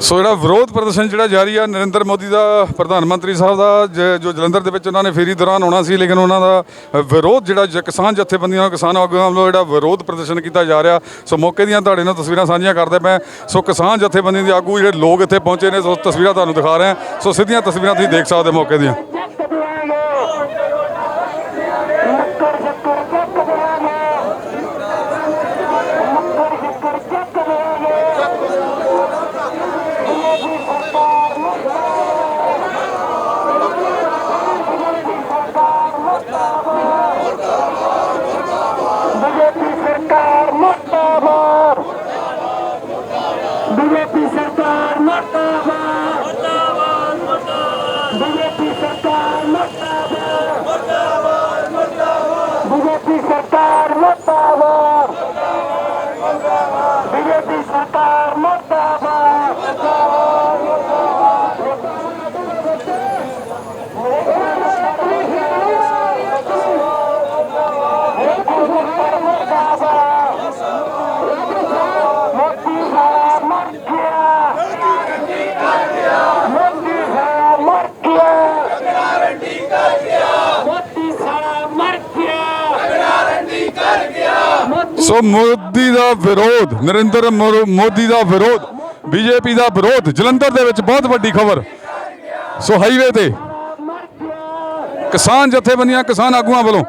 ਸੋ ਜਿਹੜਾ ਵਿਰੋਧ ਪ੍ਰਦਰਸ਼ਨ ਜਿਹੜਾ ਜਾਰੀ ਆ ਨਰਿੰਦਰ ਮੋਦੀ ਦਾ ਪ੍ਰਧਾਨ ਮੰਤਰੀ ਸਾਹਿਬ ਦਾ ਜ- ਜੋ ਜਲੰਧਰ ਦੇ ਵਿੱਚ ਉਹਨਾਂ ਨੇ ਫੇਰੀ ਦੌਰਾਨ ਆਉਣਾ ਸੀ ਲੇਕਿਨ ਉਹਨਾਂ ਦਾ ਅ, ਵਿਰੋਧ ਜਿਹੜਾ ਜ- ਕਿਸਾਨ ਜਥੇਬੰਦੀਆਂ ਕਿਸਾਨ ਆਗੂਆਂ ਵੱਲੋਂ ਜਿਹੜਾ ਵਿਰੋਧ ਪ੍ਰਦਰਸ਼ਨ ਕੀਤਾ ਜਾ ਰਿਹਾ ਸੋ ਮੌਕੇ ਦੀਆਂ ਤੁਹਾਡੇ ਨਾਲ ਤਸਵੀਰਾਂ ਸਾਂਝੀਆਂ ਕਰਦੇ ਪਏ ਸੋ ਕਿਸਾਨ ਜਥੇਬੰਦੀਆਂ ਦੇ ਆਗੂ ਜਿਹੜੇ ਲੋਕ ਇੱਥੇ ਪਹੁੰਚੇ ਨੇ ਸੋ ਤਸਵੀਰਾਂ ਤੁਹਾਨੂੰ ਦਿਖਾ ਰਹੇ ਹਾਂ। ਸੋ ਸਿੱਧੀਆਂ ਤਸਵੀਰਾਂ ਤੁਸੀਂ ਦੇਖ ਸਕਦੇ ਹੋ ਮੌਕੇ ਦੀਆਂ। ਸਰਕਾਰ ਮੁਰਦਾਬਾਦ। ਬੀਜੇਪੀ ਸਰਕਾਰ ਮੁਰਦਾਬਾਦ। ਸੋ ਮੋਦੀ ਦਾ ਵਿਰੋਧ, ਨਰਿੰਦਰ ਮੋਦੀ ਦਾ ਵਿਰੋਧ, ਬੀਜੇਪੀ ਦਾ ਵਿਰੋਧ, ਜਲੰਧਰ ਦੇ ਵਿੱਚ ਬਹੁਤ ਵੱਡੀ ਖਬਰ। ਸੋ ਹਾਈਵੇ ਤੇ ਕਿਸਾਨ ਜਥੇਬੰਦੀਆਂ ਕਿਸਾਨ ਆਗੂਆਂ ਵੱਲੋਂ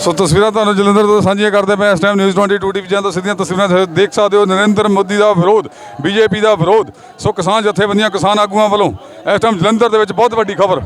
ਸੋ ਤਸਵੀਰਾਂ ਤੁਹਾਨੂੰ ਜਲੰਧਰ ਤੋਂ ਸਾਂਝੀਆਂ ਕਰਦੇ ਪਏ ਇਸ ਟਾਈਮ ਨਿਊਜ਼ 22 ਟੀਵੀ ਜਾਂ ਤੋਂ ਸਿੱਧੀਆਂ ਤਸਵੀਰਾਂ ਤੁਸੀਂ ਦੇਖ ਸਕਦੇ ਹੋ। ਨਰਿੰਦਰ ਮੋਦੀ ਦਾ ਵਿਰੋਧ, ਬੀਜੇਪੀ ਦਾ ਵਿਰੋਧ। ਸੋ ਕਿਸਾਨ ਜਥੇਬੰਦੀਆਂ ਕਿਸਾਨ ਆਗੂਆਂ ਵੱਲੋਂ ਇਸ ਟਾਈਮ ਜਲੰਧਰ ਦੇ ਵਿੱਚ ਬਹੁਤ ਵੱਡੀ ਖਬਰ।